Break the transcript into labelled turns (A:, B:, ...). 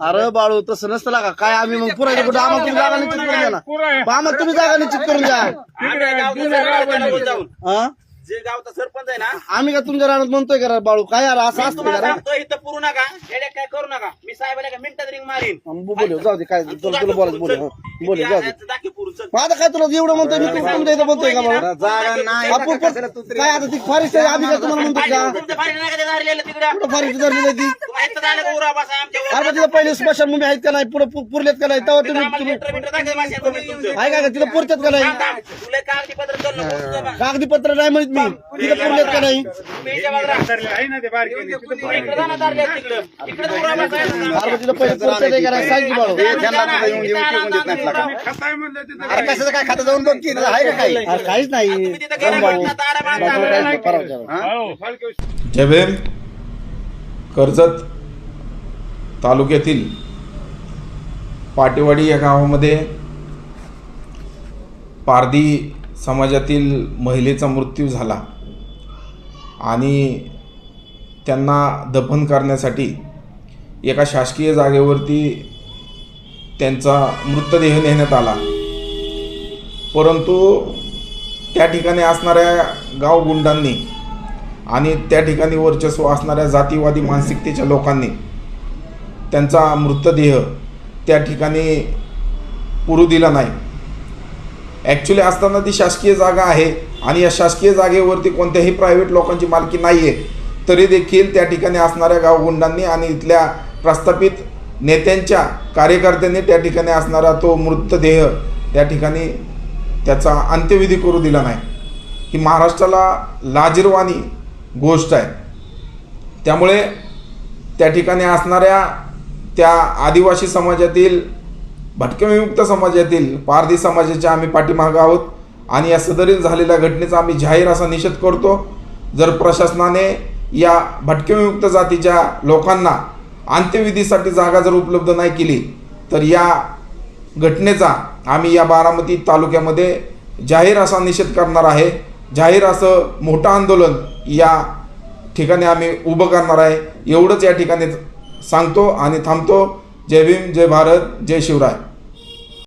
A: अरे बाळू तसं नसतं लागा. काय आम्ही मग पुरायचं कुठं? आम्हाला तुम्ही जागा निश्चित करून द्या ना. आम्हाला तुम्ही जागा निश्चित करून द्या
B: आम्ही गावचा सरपंच जाऊन
A: हा?
B: जे गावचा सरपंच आहे ना
A: आम्ही का तुमच्या रानात म्हणतोय का रे बाळू? काय यार असं असतं
B: तुम्हाला
A: रे?
B: सांगतो इथं पुरू नका काय करू नका मी साहेबाला का मिनिटात रिंग मारीन
A: मग बोलू जाऊ दे काय तुला तुला बोलायचं बोलू जाऊ दे.
B: दाखी पुरू चल
A: मग आता काय तुला एवढं म्हणतोय? मी तू तुमच्या इथं बोलतोय का बाळू?
C: जागा नाही
A: आपण पण- काय आता ती फारिश आहे आम्ही का तुम्हाला म्हणतो का?
B: तुमच्या फारी नका
A: कुठं ती? अरे मग तिला पहिले स्मशान मुंबई आहेत का नाही? पुढे पुरलेत का नाही? तेव्हा
B: तिथं
A: तुम्ही. आहे का तिला पुरतात का नाही?
B: थांब, थांब. तुला कागदपत्र करणं बोलतो का?
A: कागदीपत्र नाही म्हणत मी. तिला पुरलेत का नाही?
B: ना.
A: अरे मग पहिले पुरतात का नाही? सांग की बाळू.
C: तिथं कशाचं काय खातं जाऊन बघ की आहे का काही?
A: अरे काहीच नाही.
B: तिथं
A: त्याला?
D: जय भीम. कर्जत. तालुक्यातील पाटेवाडी या गावामध्ये पारधी समाजातील महिलेचा मृत्यू झाला आणि त्यांना दफन करण्यासाठी एका शासकीय जागेवरती त्यांचा मृतदेह नेण्यात आला. परंतु त्या ठिकाणी असणाऱ्या गावगुंडांनी आणि त्या ठिकाणी वर्चस्व असणाऱ्या जातीवादी मानसिकतेच्या लोकांनी त्यांचा मृतदेह त्या ठिकाणी पुरू दिला नाही. ॲक्च्युली असताना ती शासकीय जागा आहे आणि या शासकीय जागेवरती कोणत्याही प्रायव्हेट लोकांची मालकी नाही आहे तरी देखील त्या ठिकाणी असणाऱ्या गावगुंडांनी आणि इथल्या प्रस्थापित नेत्यांच्या कार्यकर्त्यांनी त्या ठिकाणी असणारा तो मृतदेह त्या ठिकाणी त्याचा अंत्यविधी करू दिला नाही. ही महाराष्ट्राला लाजिरवाणी गोष्ट आहे. त्यामुळे त्या ठिकाणी असणाऱ्या त्या आदिवासी समाजातील भटकविमुक्त समाजातील पारधी समाजाच्या आम्ही पाठीमागं आहोत. आणि या सदरील झालेल्या घटनेचा आम्ही जाहीर असा निषेध करतो. जर प्रशासनाने या भटकविमुक्त जातीच्या लोकांना अंत्यविधीसाठी जागा जर उपलब्ध नाही केली तर या घटनेचा आम्ही या बारामती तालुक्यामध्ये जाहीर असा निषेध करणार आहे. जाहीर असं मोठं आंदोलन या ठिकाणी आम्ही उभं करणार आहे. एवढंच या ठिकाणी सांगतो आणि थांबतो. जय भीम जय भारत जय शिवराय.